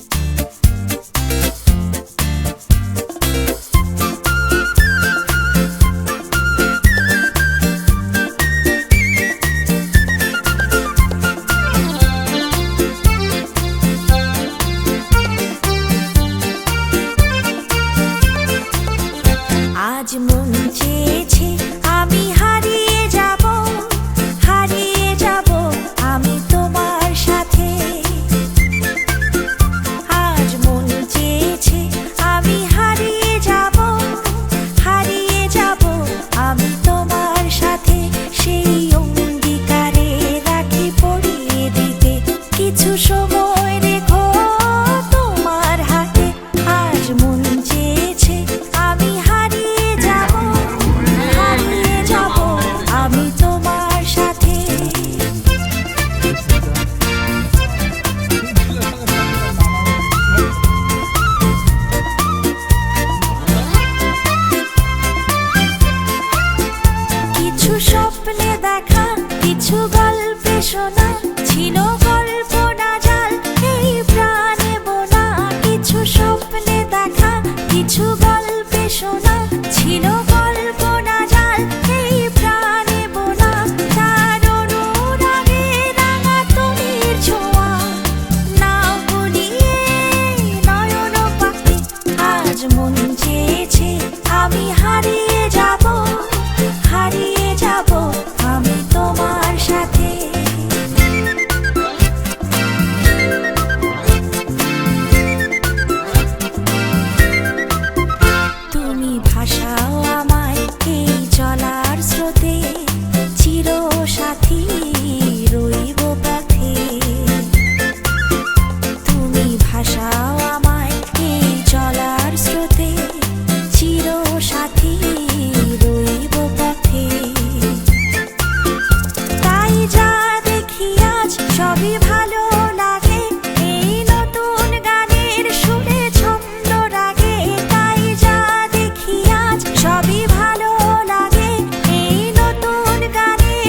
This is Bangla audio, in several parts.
Thank ছিল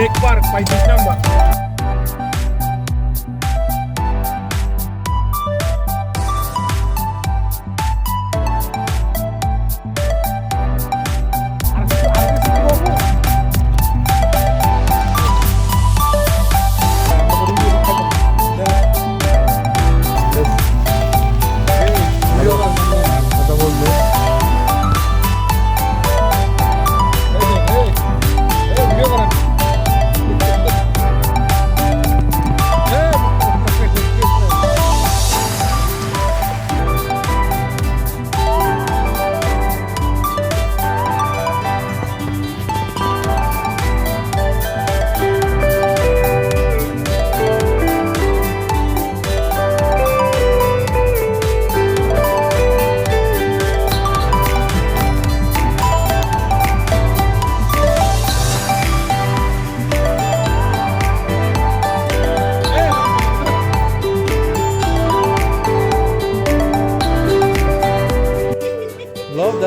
make part by this number.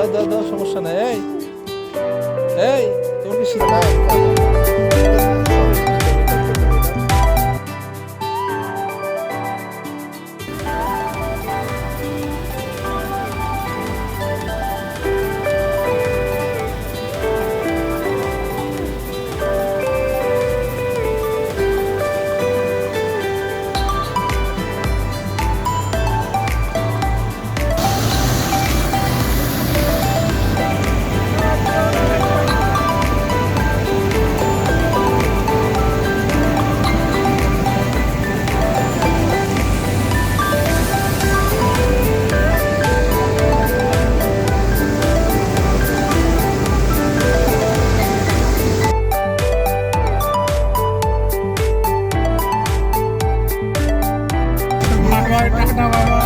দাও দাও দাও সমস্যা নাই। এই এই তোমার কি শীত Bye-bye.